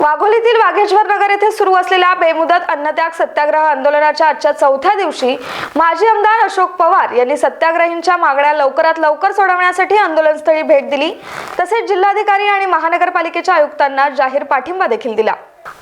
वाघोलीतील वाघेश्वर नगर येथे सुरू असलेल्या बेमुदत अन्नत्याग सत्याग्रह आंदोलनाच्या आजच्या चौथ्या दिवशी माजी आमदार अशोक पवार यांनी सत्याग्रहींच्या मागण्या लवकरात लवकर सोडवण्यासाठी आंदोलनस्थळी भेट दिली. तसेच जिल्हाधिकारी आणि महानगरपालिकेच्या आयुक्तांना जाहीर पाठिंबा देखील दिला.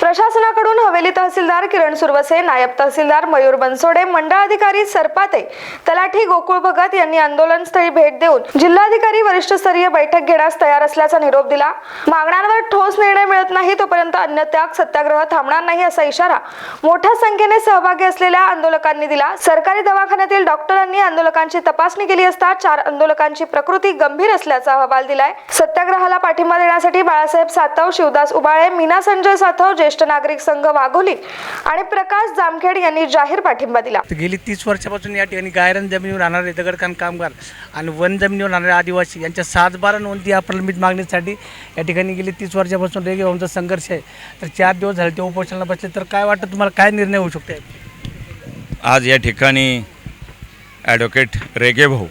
प्रशासनाकडून हवेली तहसीलदार किरण सुरवसे नायब तहसीलदार मयूर बनसोडे मंडळ अधिकारी सरपाते तलाठी गोकुळ भगत यांनी आंदोलनस्थळी भेट देऊन जिल्हाधिकारी वरिष्ठ स्तरीय बैठक घेण्यास तयार असल्याचा निरोप दिला. मागण्यांवर ठोस निर्णय मिळत नाही तोपर्यंत अन्य त्याग सत्याग्रह थांबणार नाही असा इशारा मोठ्या संख्येने सहभागी असलेल्या आंदोलकांनी दिला. सरकारी दवाखान्यातील डॉक्टरांनी आंदोलकांची तपासणी केली असता चार आंदोलकांची प्रकृती गंभीर असल्याचा अहवाल दिलाय. सत्याग्रहाला पाठिंबा देण्यासाठी बाळासाहेब सातव शिवदास उबाळे मीना संजय सातव ज्येष्ठ नागरिक संघ वाघोली आणि प्रकाश जामखेड यांनी जाहीर पाठिंबा दिला. गेली तीस वर्षापासून या ठिकाणी गायरन जमिनीवर राहणारे दगडखान कामगार आणि वन जमिनीवर राहणारे आदिवासी यांच्या सात बारा नोंदी या प्रलंबित मागणीसाठी या ठिकाणी गेली तीस वर्षापासून रेगे भाऊंचा संघर्ष आहे. तर चार दिवस झाले ते उपोषणाला बसले. तर काय वाटतं तुम्हाला काय निर्णय होऊ शकतो आज या ठिकाणी ॲडव्होकेट रेगेभाऊ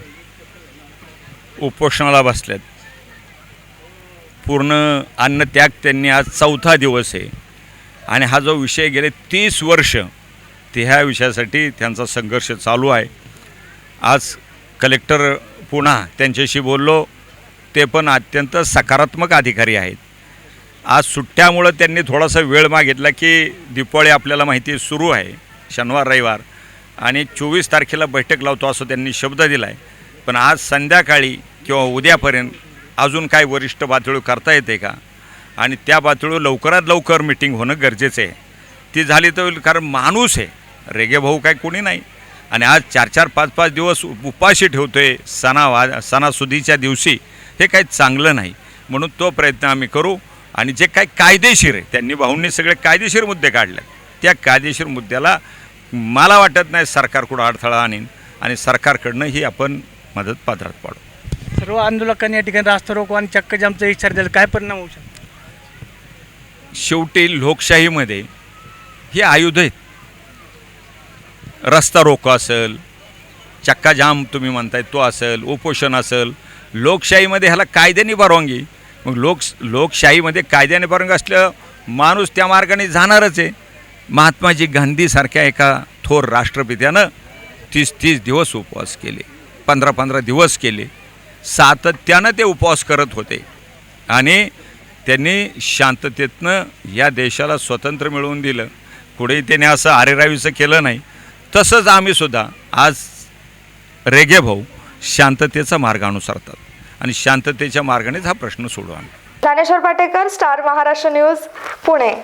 उपोषणाला बसलेत. पूर्ण अन्नत्याग त्यांनी आज चौथा दिवस आहे. आणि हा जो विषय गेले तीस वर्ष ते ह्या विषयासाठी त्यांचा संघर्ष चालू आहे. आज कलेक्टर पुन्हा त्यांच्याशी बोललो ते पण अत्यंत सकारात्मक अधिकारी आहेत. आज सुट्ट्यामुळं त्यांनी थोडासा वेळ मागितला की दिपावळी आपल्याला माहिती सुरू आहे शनिवार रविवार. आणि चोवीस तारखेला बैठक लावतो असं त्यांनी शब्द दिला आहे पण आज संध्याकाळी किंवा उद्यापर्यंत अजून काय वरिष्ठ पातळी करता येते का? आणि त्या पातळीवर लवकरात लवकर मिटिंग होणं गरजेचं आहे. ती झाली तर होईल कारण माणूस आहे. रेगे भाऊ काय कोणी नाही. आणि आज चार चार पाच पाच दिवस उपाशी ठेवतो आहे सणावा सणासुदीच्या दिवशी. हे काही चांगलं नाही. म्हणून तो प्रयत्न आम्ही करू. आणि जे काही कायदेशीर आहे त्यांनी भाऊंनी सगळे कायदेशीर मुद्दे काढले त्या कायदेशीर मुद्द्याला मला वाटत नाही सरकार कुठं अडथळा आणीन. आणि सरकारकडनं ही आपण मदत पात्रात पाडू. सर्व आंदोलकांनी या ठिकाणी रास्ता रोको आणि चक्क जामचा इशारा दिला काय परिणाम होऊ शकतो? शेवटी लोकशाहीमध्ये हे आयुध आहेत. रस्ता रोको असेल चक्का जाम तुम्ही म्हणताय तो असेल उपोषण असेल लोकशाहीमध्ये ह्याला कायद्याने परवानगी. मग लोक लोकशाहीमध्ये कायद्याने परवानगी असलं माणूस त्या मार्गाने जाणारच आहे. महात्माजी गांधीसारख्या एका थोर राष्ट्रपित्यानं तीस तीस दिवस उपवास केले पंधरा पंधरा दिवस केले. सातत्यानं ते उपवास करत होते. आणि त्यांनी शांततेतनं या देशाला स्वतंत्र मिळवून दिलं. कुठेही त्यांनी असं आरेरावीचं केलं नाही. तसंच आम्हीसुद्धा आज रेगे भाऊ शांततेचा मार्ग अनुसरतात. आणि शांततेच्या मार्गानेच हा प्रश्न सोडू आम्ही ज्ञानेश्वर पाटेकर स्टार महाराष्ट्र न्यूज पुणे.